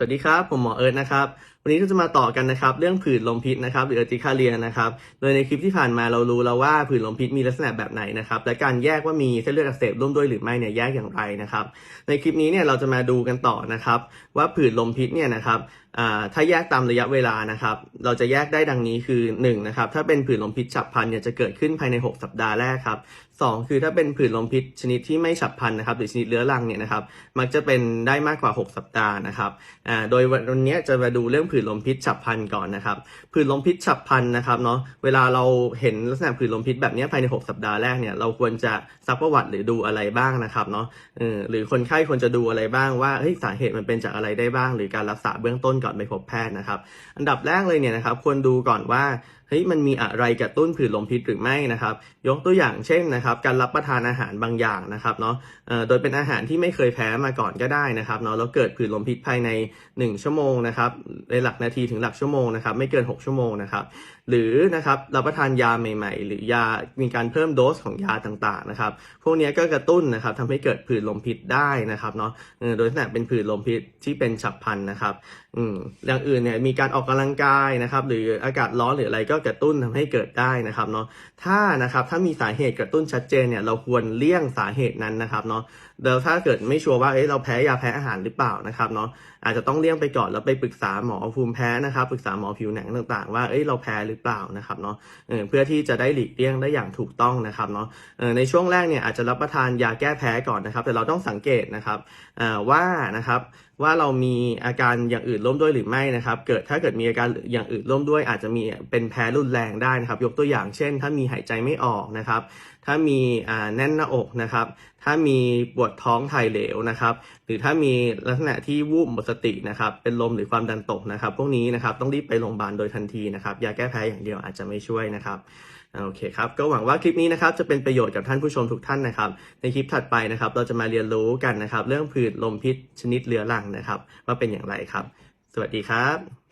สวัสดีครับ ผมหมอเอิร์ธนะครับ วันนี้เราจะมาต่อกันนะครับเรื่องผื่นลมพิษนะครับหรือ urticaria นะครับโดยในคลิปที่ผ่านมาเรารู้แล้วว่าผื่นลมพิษมีลักษณะแบบไหนนะครับและการแยกว่ามีเส้นเลือดอักเสบร่วมด้วยหรือไม่เนี่ยแยกอย่างไรนะครับในคลิปนี้เนี่ยเราจะมาดูกันต่อนะครับว่าผื่นลมพิษเนี่ยนะครับถ้าแยกตามระยะเวลานะครับเราจะแยกได้ดังนี้คือ1นะครับถ้าเป็นผื่นลมพิษฉับพลันเนี่ยจะเกิดขึ้นภายใน 6 สัปดาห์แรกครับสองคือถ้าเป็นผื่นลมพิษชนิดที่ไม่ฉับพลันนะครับหรือชนิดเรื้อรังเนี่ยนะครับมักจะเป็นได้มากกว่า 6 สัปดาห์นะครับโดยวันนี้จะมาดูเรื่องผืนลมพิษฉับพลันก่อนนะครับผื่นลมพิษฉับพลันนะครับเนาะเวลาเราเห็นลักษณะผื่นลมพิษแบบนี้ภายใน 6 สัปดาห์แรกเนี่ยเราควรจะซักประวัติหรือดูอะไรบ้างนะครับเนาะหรือคนไข้ควรจะดูอะไรบ้างว่าเฮ้ยสาเหตุมันเป็นจากอะไรได้บ้าง หรือการรักษาเบื้องต้นก่อนไปพบแพทย์นะครับ อันดับแรกเลยเนี่ยนะครับควรดูก่อนว่า เฮ้ยมันมีอะไรกระตุ้นผื่นลมพิษหรือไม่นะครับ ยกตัวอย่างเช่นนะครับ การรับประทานอาหารบางอย่างนะครับเนาะโดยเป็นอาหารที่ไม่เคยแพ้มาก่อนก็ได้นะครับเนาะแล้วเกิดผื่นลมพิษภายใน 1 ชั่วโมงนะครับในหลักนาทีถึงหลักชั่วโมงนะครับไม่เกิน 6 ชั่วโมงนะครับ หรือนะครับรับประทานยาใหม่ ๆ หรือยามีการเพิ่มโดสของยาต่างๆนะครับพวกนี้ก็กระตุ้นนะครับทำให้เกิดผื่นลมพิษได้นะครับเนาะโดยลักษณะเป็นผื่นลมพิษที่เป็นฉับพลันนะครับอืมอย่างอื่นเนี่ยมีการออกกำลังกายนะครับหรืออากาศร้อนหรืออะไรก็กระตุ้นทำให้เกิดได้นะครับเนาะถ้านะครับถ้ามีสาเหตุกระตุ้นชัดเจนเนี่ยเราควรเลี่ยงสาเหตุนั้นนะครับเนาะแล้วถ้าเกิดไม่ชัวร์ว่าเอ้ยเราแพ้ยาแพ้อาหารหรือเปล่านะครับเนาะอาจจะต้องเลี่ยงไปก่อนแล้วไปปรึกษาหมอภูมิแพ้นะครับปรึกษาหมอผิวหนังต่างๆ ว่าเอ้เราแพ้หรือเปล่านะครับเนาะเออเพื่อที่จะได้หลีกเลี่ยงได้อย่างถูกต้องนะครับเนาะเออในช่วงแรกเนี่ยอาจจะรับประทานยาแก้แพ้ก่อนนะครับ แต่เราต้องสังเกตนะครับอ่าว่านะครับว่าเรามีอาการอย่างอื่นร่วมด้วยหรือไม่นะครับ เกิดถ้าเกิดมีอาการอย่างอื่นร่วมด้วย อาจจะมีเป็นแพ้รุนแรงได้นะครับ ยกตัวอย่างเช่น ถ้ามีหายใจไม่ออกนะครับ ถ้ามีอ่าแน่นหน้าอกนะครับถ้ามีปวดท้องถ่ายเหลวนะครับ หรือถ้ามีลักษณะที่วูบหมดสตินะครับ เป็นลมหรือความดันตกนะครับ พวกนี้นะครับต้องรีบไปโรงพยาบาลโดยทันทีนะครับ ยาแก้แพ้อย่างเดียวอาจจะไม่ช่วยนะครับโอเคครับ ก็หวังว่าคลิปนี้นะครับจะเป็นประโยชน์กับท่านผู้ชมทุกท่านนะครับ ในคลิปถัดไปนะครับ เราจะมาเรียนรู้กันนะครับ เรื่องผื่นลมพิษชนิดเรื้อรังนะครับ ว่าเป็นอย่างไรครับ สวัสดีครับ